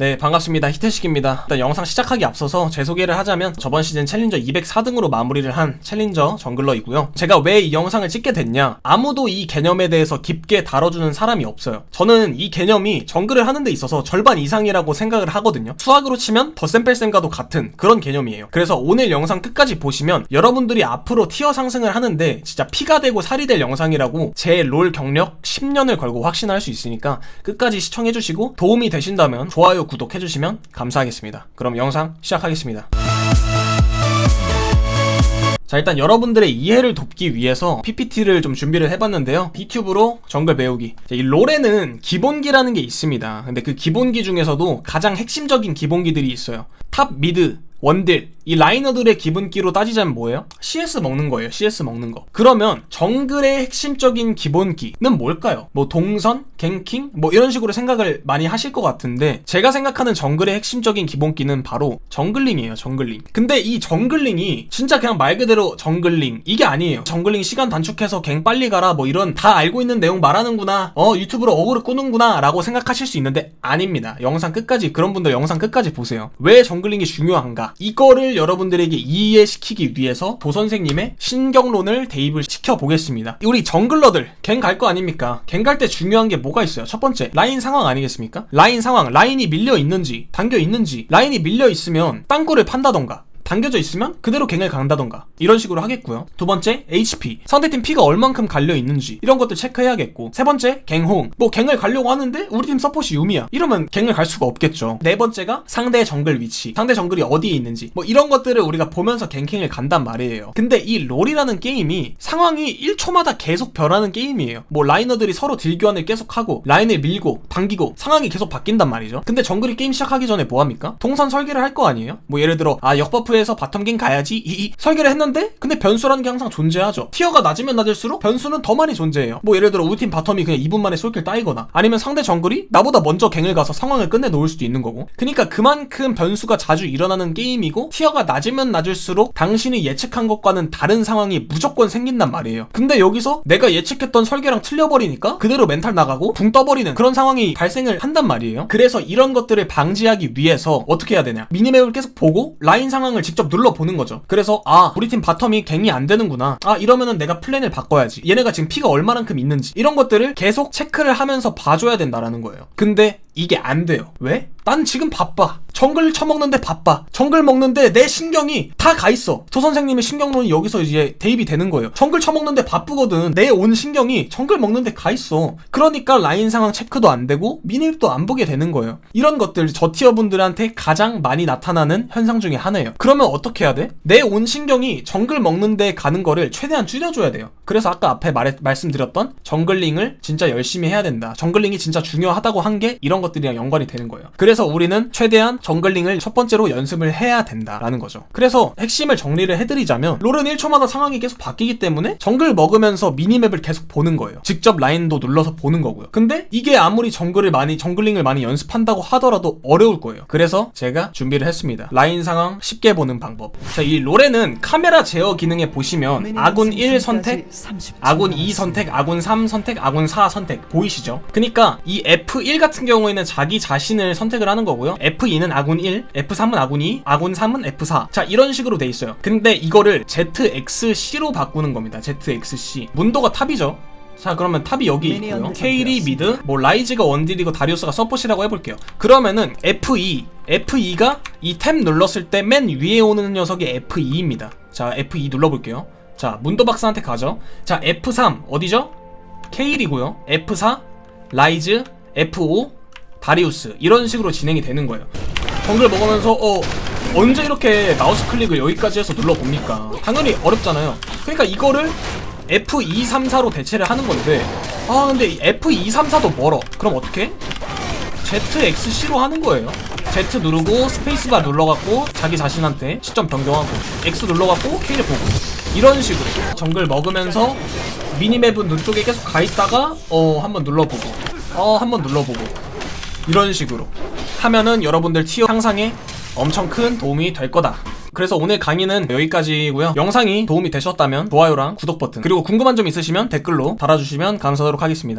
네, 반갑습니다. 히트식입니다. 일단 영상 시작하기 앞서서 제 소개를 하자면 저번 시즌 챌린저 204등으로 마무리를 한 챌린저 정글러이고요. 제가 왜 이 영상을 찍게 됐냐? 아무도 이 개념에 대해서 깊게 다뤄주는 사람이 없어요. 저는 이 개념이 정글을 하는 데 있어서 절반 이상이라고 생각을 하거든요. 수학으로 치면 덧셈뺄셈과도 같은 그런 개념이에요. 그래서 오늘 영상 끝까지 보시면 여러분들이 앞으로 티어 상승을 하는데 진짜 피가 되고 살이 될 영상이라고 제 롤 경력 10년을 걸고 확신할 수 있으니까 끝까지 시청해주시고 도움이 되신다면 좋아요, 구독해주시면 감사하겠습니다. 그럼 영상 시작하겠습니다. 자 일단 여러분들의 이해를 돕기 위해서 PPT를 좀 준비를 해봤는데요. 유튜브로 정글 배우기. 자, 이 롤에는 기본기라는 게 있습니다. 근데 그 기본기 중에서도 가장 핵심적인 기본기들이 있어요. 탑, 미드, 원딜 이 라이너들의 기본기로 따지자면 뭐예요? CS 먹는 거예요. CS 먹는 거. 그러면 정글의 핵심적인 기본기는 뭘까요? 뭐 동선, 갱킹, 뭐 이런 식으로 생각을 많이 하실 것 같은데 제가 생각하는 정글의 핵심적인 기본기는 바로 정글링이에요. 정글링. 근데 이 정글링이 진짜 그냥 말 그대로 정글링 이게 아니에요. 정글링 시간 단축해서 갱 빨리 가라 뭐 이런 다 알고 있는 내용 말하는구나. 어 유튜브로 어그로 꾸는구나라고 생각하실 수 있는데 아닙니다. 영상 끝까지 그런 분들 영상 끝까지 보세요. 왜 정글링이 중요한가? 이거를 여러분들에게 이해시키기 위해서 도 선생님의 신경론을 대입을 시켜보겠습니다. 우리 정글러들 갱 갈 거 아닙니까? 갱 갈 때 중요한 게 뭐가 있어요? 첫 번째 라인 상황 아니겠습니까? 라인 상황 라인이 밀려 있는지 당겨 있는지 라인이 밀려 있으면 땅굴을 판다던가 당겨져 있으면 그대로 갱을 간다던가 이런 식으로 하겠고요. 두 번째 HP 상대팀 피가 얼만큼 갈려 있는지 이런 것들 체크해야겠고 세 번째 갱홍 뭐 갱을 가려고 하는데 우리 팀 서폿이 유미야 이러면 갱을 갈 수가 없겠죠. 네 번째가 상대 정글 위치 상대 정글이 어디에 있는지 뭐 이런 것들을 우리가 보면서 갱킹을 간단 말이에요. 근데 이 롤이라는 게임이 상황이 1초마다 계속 변하는 게임이에요. 뭐 라이너들이 서로 딜 교환을 계속하고 라인을 밀고 당기고 상황이 계속 바뀐단 말이죠. 근데 정글이 게임 시작하기 전에 뭐합니까? 동선 설계를 할 거 아니에요? 뭐 예를 들어 아 역버프에 해서 바텀갱 가야지. 이 설계를 했는데 근데 변수라는 게 항상 존재하죠. 티어가 낮으면 낮을수록 변수는 더 많이 존재해요. 뭐 예를 들어 우리 팀 바텀이 그냥 2분 만에 솔킬 따이거나 아니면 상대 정글이 나보다 먼저 갱을 가서 상황을 끝내 놓을 수도 있는 거고. 그러니까 그만큼 변수가 자주 일어나는 게임이고 티어가 낮으면 낮을수록 당신이 예측한 것과는 다른 상황이 무조건 생긴단 말이에요. 근데 여기서 내가 예측했던 설계랑 틀려버리니까 그대로 멘탈 나가고 붕 떠버리는 그런 상황이 발생을 한단 말이에요. 그래서 이런 것들을 방지하기 위해서 어떻게 해야 되냐? 미니맵을 계속 보고 라인 상황을 직접 눌러보는 거죠. 그래서 아 우리 팀 바텀이 갱이 안 되는구나. 아 이러면은 내가 플랜을 바꿔야지. 얘네가 지금 피가 얼마만큼 있는지 이런 것들을 계속 체크를 하면서 봐줘야 된다라는 거예요. 근데 이게 안 돼요. 왜? 난 지금 바빠. 정글 쳐먹는데 바빠. 정글 먹는데 내 신경이 다 가 있어. 조 선생님의 신경론이 여기서 이제 대입이 되는 거예요. 정글 쳐먹는데 바쁘거든. 내 온 신경이 정글 먹는데 가 있어. 그러니까 라인 상황 체크도 안 되고 미니맵도 안 보게 되는 거예요. 이런 것들 저 티어 분들한테 가장 많이 나타나는 현상 중에 하나예요. 그러면 어떻게 해야 돼? 내 온 신경이 정글 먹는데 가는 거를 최대한 줄여줘야 돼요. 그래서 아까 앞에 말해, 말씀드렸던 정글링을 진짜 열심히 해야 된다. 정글링이 진짜 중요하다고 한 게 이런 것들이랑 연관이 되는 거예요. 서 우리는 최대한 정글링을 첫 번째로 연습을 해야 된다라는 거죠. 그래서 핵심을 정리를 해드리자면 롤은 1초마다 상황이 계속 바뀌기 때문에 정글 먹으면서 미니맵을 계속 보는 거예요. 직접 라인도 눌러서 보는 거고요. 근데 이게 아무리 정글을 많이 정글링을 많이 연습한다고 하더라도 어려울 거예요. 그래서 제가 준비를 했습니다. 라인 상황 쉽게 보는 방법. 자, 이 롤에는 카메라 제어 기능에 보시면 아군 1 선택, 아군 2 선택, 아군 3 선택, 아군 4 선택 보이시죠? 그러니까 이 F1 같은 경우에는 자기 자신을 선택 을 하는 거고요. F2는 아군 1, F3은 아군 2, 아군 3은 F4. 자, 이런 식으로 돼 있어요. 근데 이거를 ZXC로 바꾸는 겁니다. ZXC. 문도가 탑이죠. 자 그러면 탑이 여기 있고요 케일이 미드 뭐 라이즈가 원딜이고 다리우스가 서폿이라고 해볼게요 그러면은 F2 F2가 이 탭 눌렀을 때 맨 위에 오는 녀석이 F2입니다 자 F2 눌러볼게요 자 문도박스한테 가죠 자 F3 어디죠? 케일이고요 F4 라이즈 F5 다리우스 이런 식으로 진행이 되는 거예요. 정글 먹으면서 어 언제 이렇게 마우스 클릭을 여기까지 해서 눌러봅니까? 당연히 어렵잖아요. 그러니까 이거를 F234로 대체를 하는 건데 아 근데 이 F234도 멀어. 그럼 어떻게? ZXC로 하는 거예요. Z 누르고 스페이스바 눌러갖고 자기 자신한테 시점 변경하고 X 눌러갖고 K를 보고. 이런 식으로. 정글 먹으면서 미니맵은 눈 쪽에 계속 가있다가 어 한번 눌러보고. 어 한번 눌러보고 이런 식으로 하면은 여러분들 티어 향상에 엄청 큰 도움이 될 거다 그래서 오늘 강의는 여기까지고요. 영상이 도움이 되셨다면 좋아요랑 구독 버튼 그리고 궁금한 점 있으시면 댓글로 달아주시면 감사하도록 하겠습니다.